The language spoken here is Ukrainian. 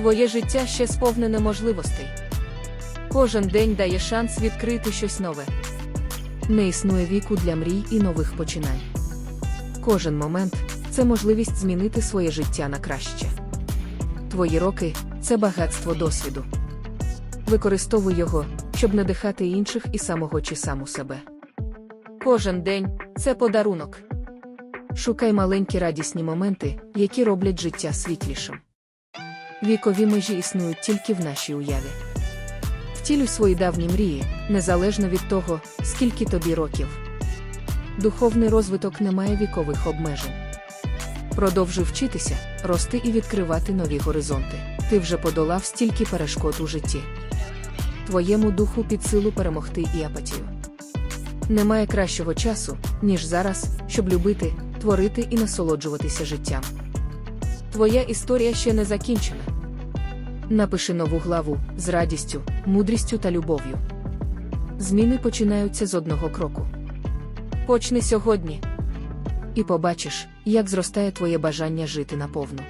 Твоє життя ще сповнене можливостей. Кожен день дає шанс відкрити щось нове. Не існує віку для мрій і нових починань. Кожен момент це можливість змінити своє життя на краще. Твої роки це багатство досвіду. Використовуй його, щоб надихати інших і самого чи саму себе. Кожен день це подарунок. Шукай маленькі радісні моменти, які роблять життя світлішим. Вікові межі існують тільки в нашій уяві. Втілюй свої давні мрії, незалежно від того, скільки тобі років. Духовний розвиток не має вікових обмежень. Продовжуй вчитися, рости і відкривати нові горизонти. Ти вже подолав стільки перешкод у житті. Твоєму духу під силу перемогти і апатію. Немає кращого часу, ніж зараз, щоб любити, творити і насолоджуватися життям. Твоя історія ще не закінчена. Напиши нову главу з радістю, мудрістю та любов'ю. Зміни починаються з одного кроку. Почни сьогодні. І побачиш, як зростає твоє бажання жити наповну.